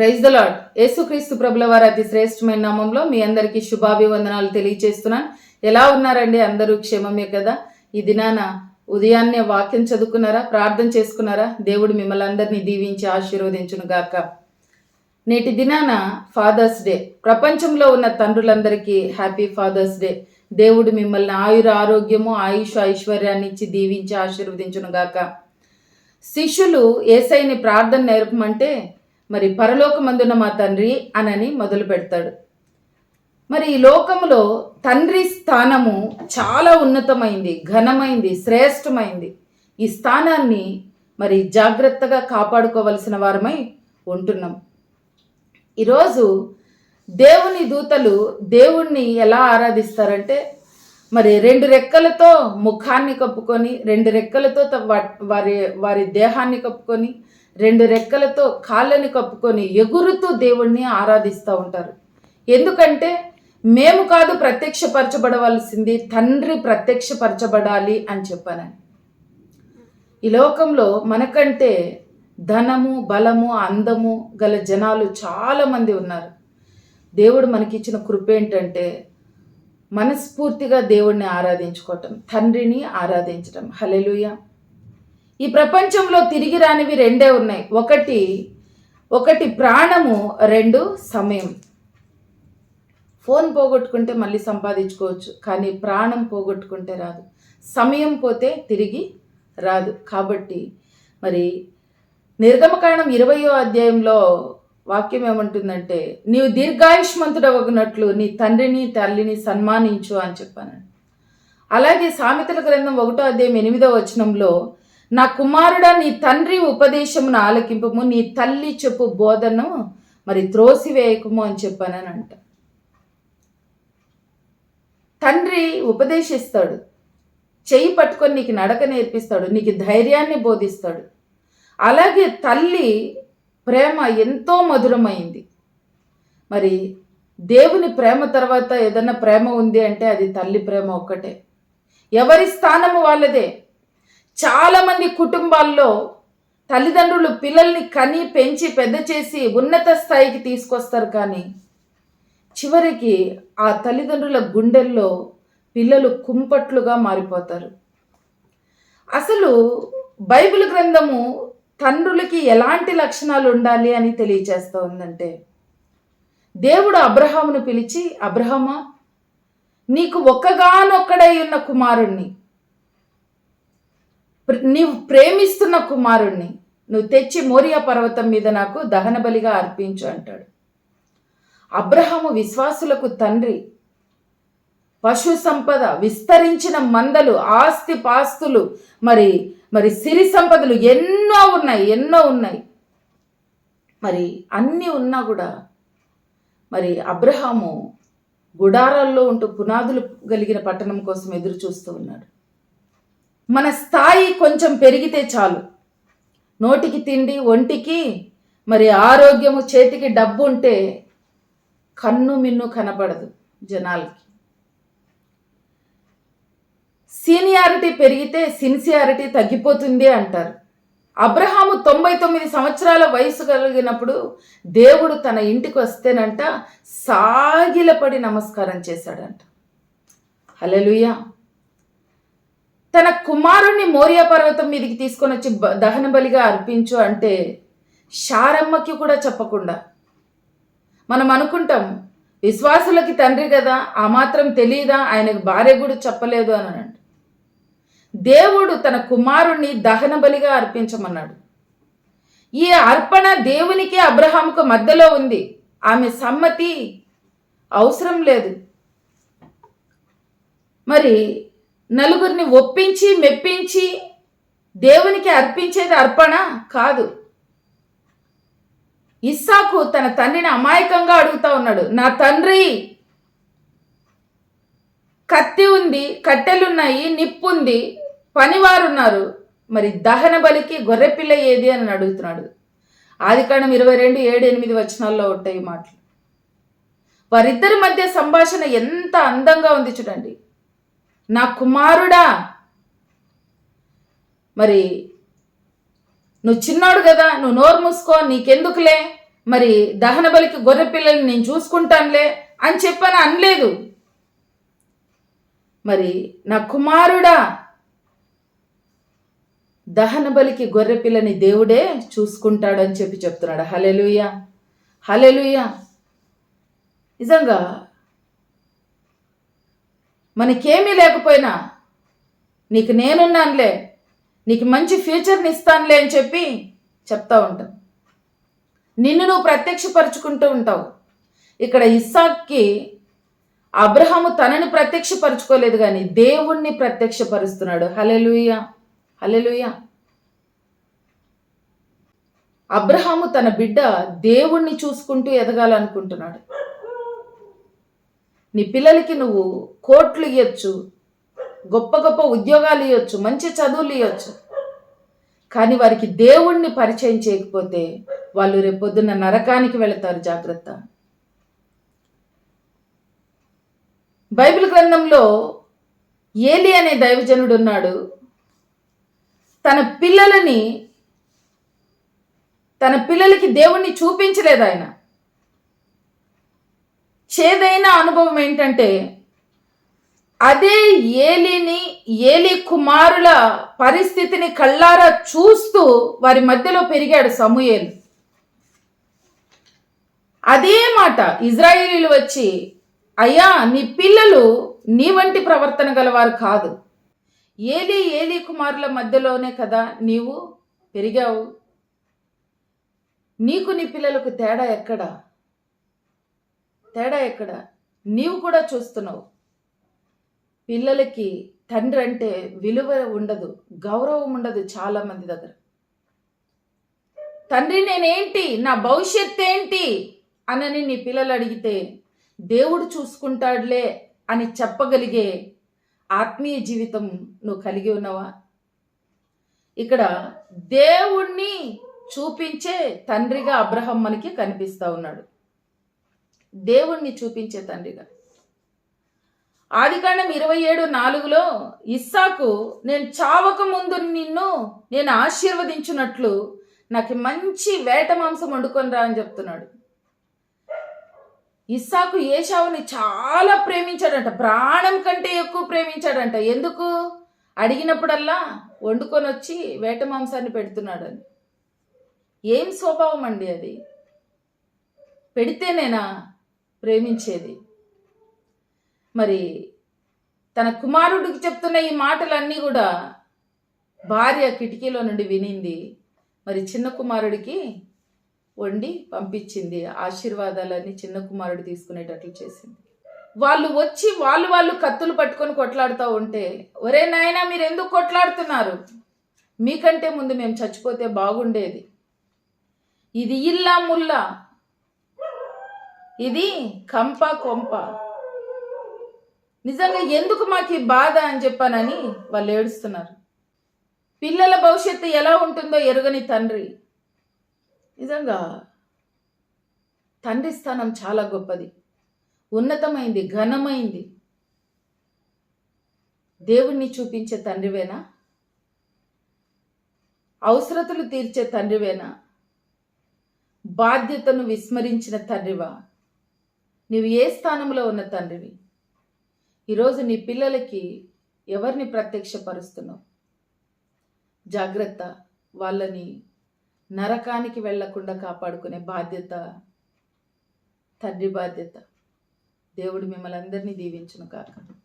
Praise the lord యేసుక్రీస్తు ప్రభుల వారి అతి శ్రేష్టమైన నామంలో మీ అందరికీ శుభాభివందనాలు తెలియచేస్తున్నాను. ఎలా ఉన్నారండి? అందరూ క్షేమమే కదా? ఈ దినాన ఉదయాన్నే వాక్యం చదువుకున్నారా? ప్రార్థన చేసుకున్నారా? దేవుడు మిమ్మల్ని అందరినీ దీవించి ఆశీర్వదించును గాక. నేటి దినాన ఫాదర్స్ డే. ప్రపంచంలో ఉన్న తండ్రులందరికీ హ్యాపీ ఫాదర్స్ డే. దేవుడు మిమ్మల్ని ఆయుర ఆరోగ్యము ఆయుష్ ఐశ్వర్యాన్ని ఇచ్చి దీవించి ఆశీర్వదించును గాక. శిష్యులు ఏసైని ప్రార్థన నేర్పమంటే మరి పరలోకమందున మా తండ్రి అనని మొదలు పెడతాడు. మరి ఈ లోకములో తండ్రి స్థానము చాలా ఉన్నతమైంది ఘనమైంది శ్రేష్టమైంది. ఈ స్థానాన్ని మరి జాగ్రత్తగా కాపాడుకోవలసిన వారమై ఉంటున్నాం. ఈరోజు దేవుని దూతలు దేవుణ్ణి ఎలా ఆరాధిస్తారంటే మరి రెండు రెక్కలతో ముఖాన్ని కప్పుకొని రెండు రెక్కలతో వారి వారి దేహాన్ని కప్పుకొని రెండు రెక్కలతో కాళ్ళని కప్పుకొని ఎగురుతూ దేవుణ్ణి ఆరాధిస్తూ ఉంటారు. ఎందుకంటే మేము కాదు ప్రత్యక్షపరచబడవలసింది తండ్రి ప్రత్యక్షపరచబడాలి అని చెప్పానని. ఈ లోకంలో మనకంటే ధనము బలము అందము గల జనాలు చాలామంది ఉన్నారు. దేవుడు మనకిచ్చిన కృప ఏంటంటే మనస్ఫూర్తిగా దేవుణ్ణి ఆరాధించుకోవటం తండ్రిని ఆరాధించటం. హలెలుయా ఈ ప్రపంచంలో తిరిగి రానివి రెండే ఉన్నాయి. ఒకటి ఒకటి ప్రాణము రెండు సమయం. ఫోన్ పోగొట్టుకుంటే మళ్ళీ సంపాదించుకోవచ్చు కానీ ప్రాణం పోగొట్టుకుంటే రాదు. సమయం పోతే తిరిగి రాదు. కాబట్టి మరి నిర్గమకాండం ఇరవయో అధ్యాయంలో వాక్యం ఏమంటుందంటే నీవు దీర్ఘాయుష్మంతుడవగినట్లు నీ తండ్రిని తల్లిని సన్మానించు అని చెప్పాను అలాగే సామెతల గ్రంథం ఒకటో అధ్యాయం ఎనిమిదో వచనంలో నా కుమారుడా నీ తండ్రి ఉపదేశమును ఆలకింపము నీ తల్లి చెప్పు బోధను మరి త్రోసివేయకము అని చెప్పానని అంట తండ్రి ఉపదేశిస్తాడు చెయ్యి పట్టుకొని నీకు నడక నేర్పిస్తాడు నీకు ధైర్యాన్ని బోధిస్తాడు. అలాగే తల్లి ప్రేమ ఎంతో మధురమైంది. మరి దేవుని ప్రేమ తర్వాత ఏదన్నా ప్రేమ ఉంది అంటే అది తల్లి ప్రేమ ఒక్కటే. ఎవరి స్థానము వాళ్ళదే. చాలామంది కుటుంబాల్లో తల్లిదండ్రులు పిల్లల్ని కని పెంచి పెద్ద చేసి ఉన్నత స్థాయికి తీసుకొస్తారు కానీ చివరికి ఆ తల్లిదండ్రుల గుండెల్లో పిల్లలు కుంపట్లుగా మారిపోతారు. అసలు బైబిల్ గ్రంథము తండ్రులకి ఎలాంటి లక్షణాలు ఉండాలి అని తెలియచేస్తూ ఉందంటే దేవుడు అబ్రహామును పిలిచి అబ్రహమా నీకు ఒక్కగానొక్కడై ఉన్న కుమారుణ్ణి నీవు ప్రేమిస్తున్న కుమారుణ్ణి నువ్వు తెచ్చి మోరియా పర్వతం మీద నాకు దహన బలిగా అర్పించు అంటాడు. అబ్రహాము విశ్వాసులకు తండ్రి పశు సంపద విస్తరించిన మందలు ఆస్తి పాస్తులు మరి మరి సిరి సంపదలు ఎన్నో ఉన్నాయి ఎన్నో ఉన్నాయి. మరి అన్నీ ఉన్నా కూడా మరి అబ్రహాము గుడారాల్లో ఉంటూ పునాదులు కలిగిన పట్టణం కోసం ఎదురు చూస్తూ ఉన్నాడు. మన స్థాయి కొంచెం పెరిగితే చాలు. నోటికి తిండి ఒంటికి మరి ఆరోగ్యము చేతికి డబ్బు ఉంటే కన్ను మిన్ను కనపడదు జనాలకి. సీనియారిటీ పెరిగితే సిన్సియారిటీ తగ్గిపోతుంది అంటారు. అబ్రహాము తొంభై తొమ్మిది సంవత్సరాల వయసు కలిగినప్పుడు దేవుడు తన ఇంటికి వస్తేనంట సాగిలపడి నమస్కారం చేశాడంట. హల్లెలూయా. తన కుమారుణ్ణి మోరియా పర్వతం మీదకి తీసుకొని వచ్చి దహన బలిగా అర్పించు అంటే షారమ్మకి కూడా చెప్పకుండా. మనం అనుకుంటాం విశ్వాసులకి తండ్రి కదా ఆ మాత్రం తెలియదా ఆయనకు భార్య కూడా చెప్పలేదు అని అంట దేవుడు తన కుమారుణ్ణి దహన బలిగా అర్పించమన్నాడు. ఈ అర్పణ దేవునికి అబ్రహాముకు మధ్యలో ఉంది. ఆమె సమ్మతి అవసరం లేదు. మరి నలుగురిని ఒప్పించి మెప్పించి దేవునికి అర్పించేది అర్పణ కాదు. ఇస్సాకు తన తండ్రిని అమాయకంగా అడుగుతా ఉన్నాడు. నా తండ్రి కత్తి ఉంది కట్టెలున్నాయి నిప్పుంది పనివారున్నారు. మరి దహన బలికి గొర్రెపిల్ల ఏది అని అడుగుతున్నాడు. ఆది కాండం ఇరవై రెండు ఏడు ఎనిమిది వచనాల్లో ఉంటాయి మాటలు. వారిద్దరి మధ్య సంభాషణ ఎంత అందంగా ఉంది చూడండి. నా కుమారుడా. మరి నువ్వు చిన్నాడు కదా నువ్వు నోరు మూసుకో నీకెందుకులే? మరి దహన బలికి గొర్రె పిల్లల్ని నేను చూసుకుంటానులే అని చెప్పని అనలేదు. మరి నా కుమారుడా దహన బలికి గొర్రె పిల్లని దేవుడే చూసుకుంటాడని చెప్పి చెప్తున్నాడు. హలెలుయ హలెలుయ నిజంగా మనకేమీ లేకపోయినా నీకు నేనున్నానులే నీకు మంచి ఫ్యూచర్ని ఇస్తానులే అని చెప్పి చెప్తా ఉంటాను. నిన్ను నువ్వు ప్రత్యక్షపరుచుకుంటూ ఉంటావు. ఇక్కడ ఇస్సాక్కి అబ్రహాము తనని ప్రత్యక్షపరుచుకోలేదు కానీ దేవుణ్ణి ప్రత్యక్షపరుస్తున్నాడు. హలెలుయ హలెలుయ అబ్రహాము తన బిడ్డ దేవుణ్ణి చూసుకుంటూ ఎదగాలనుకుంటున్నాడు. నీ పిల్లలకి నువ్వు కోట్లు ఇవ్వచ్చు గొప్ప గొప్ప ఉద్యోగాలు ఇవ్వచ్చు మంచి చదువులు ఇవ్వచ్చు కానీ వారికి దేవుణ్ణి పరిచయం చేయకపోతే వాళ్ళు రేపొద్దున్న నరకానికి వెళతారు జాగ్రత్త. బైబిల్ గ్రంథంలో ఏలి అనే దైవజనుడు ఉన్నాడు. తన పిల్లలని తన పిల్లలకి దేవుణ్ణి చూపించలేదు ఆయన. చేదైన అనుభవం ఏంటంటే అదే ఏలిని ఏలి కుమారుల పరిస్థితిని కళ్ళారా చూస్తూ వారి మధ్యలో పెరిగాడు సమూయేలు. అదే మాట ఇజ్రాయేలీలు వచ్చి అయ్యా నీ పిల్లలు నీ వంటి ప్రవర్తన గలవారు కాదు. ఏలి ఏలి కుమారుల మధ్యలోనే కదా నీవు పెరిగావు. నీకు నీ పిల్లలకు తేడా ఎక్కడ? తేడా ఎక్కడ? నీవు కూడా చూస్తున్నావు. పిల్లలకి తండ్రి అంటే విలువ ఉండదు గౌరవం ఉండదు చాలా మంది దగ్గర. తండ్రి నేనేంటి? నా భవిష్యత్ ఏంటి? అనని నీ పిల్లలు అడిగితే దేవుడు చూసుకుంటాడులే అని చెప్పగలిగే ఆత్మీయ జీవితం నువ్వు కలిగి ఉన్నావా? ఇక్కడ దేవుణ్ణి చూపించే తండ్రిగా అబ్రహం మనకి కనిపిస్తా ఉన్నాడు. దేవుణ్ణి చూపించే తండ్రిగా. ఆదికాండం ఇరవై ఏడు నాలుగులో ఇస్సాకు నేను చావక ముందు నిన్ను నేను ఆశీర్వదించున్నట్లు నాకు మంచి వేట మాంసం వండుకొని రా అని చెప్తున్నాడు. ఇస్సాకు ఏషావుని చాలా ప్రేమించాడంట. ప్రాణం కంటే ఎక్కువ ప్రేమించాడంట. ఎందుకు? అడిగినప్పుడల్లా వండుకొని వచ్చి వేట మాంసాన్ని పెడుతున్నాడని. ఏం స్వభావం అండి అది? పెడితేనేనా? ప్రేమించేది. మరి తన కుమారుడికి చెప్తున్న ఈ మాటలన్నీ కూడా భార్య కిటికీలో నుండి వినింది. మరి చిన్న కుమారుడికి వండి పంపించింది. ఆశీర్వాదాలన్నీ చిన్న కుమారుడు తీసుకునేటట్లు చేసింది. వాళ్ళు వచ్చి వాళ్ళు వాళ్ళు కత్తులు పట్టుకొని కొట్లాడుతూ ఉంటే ఒరే నాయనా మీరు ఎందుకు కొట్లాడుతున్నారు? మీకంటే ముందు మేము చచ్చిపోతే బాగుండేది. ఇది ఇల్లా ముల్లా. ఇది కంప కొంప. నిజంగా ఎందుకు మాకు ఈ బాధ అని చెప్పానని వాళ్ళు ఏడుస్తున్నారు. పిల్లల భవిష్యత్తు ఎలా ఉంటుందో ఎరుగని తండ్రి. నిజంగా తండ్రి స్థానం చాలా గొప్పది. ఉన్నతమైంది ఘనమైంది. దేవుణ్ణి చూపించే తండ్రివేనా? అవసరతలు తీర్చే తండ్రివేనా? బాధ్యతను విస్మరించిన తండ్రివా? నీవు ఏ స్థానంలో ఉన్న తండ్రివి? ఈరోజు నీ పిల్లలకి ఎవరిని ప్రత్యక్షపరుస్తున్నావు? జాగ్రత్త వాళ్ళని నరకానికి వెళ్ళకుండా కాపాడుకునే బాధ్యత తండ్రి బాధ్యత. దేవుడు మిమ్మల్ని అందరినీ దీవించును కాక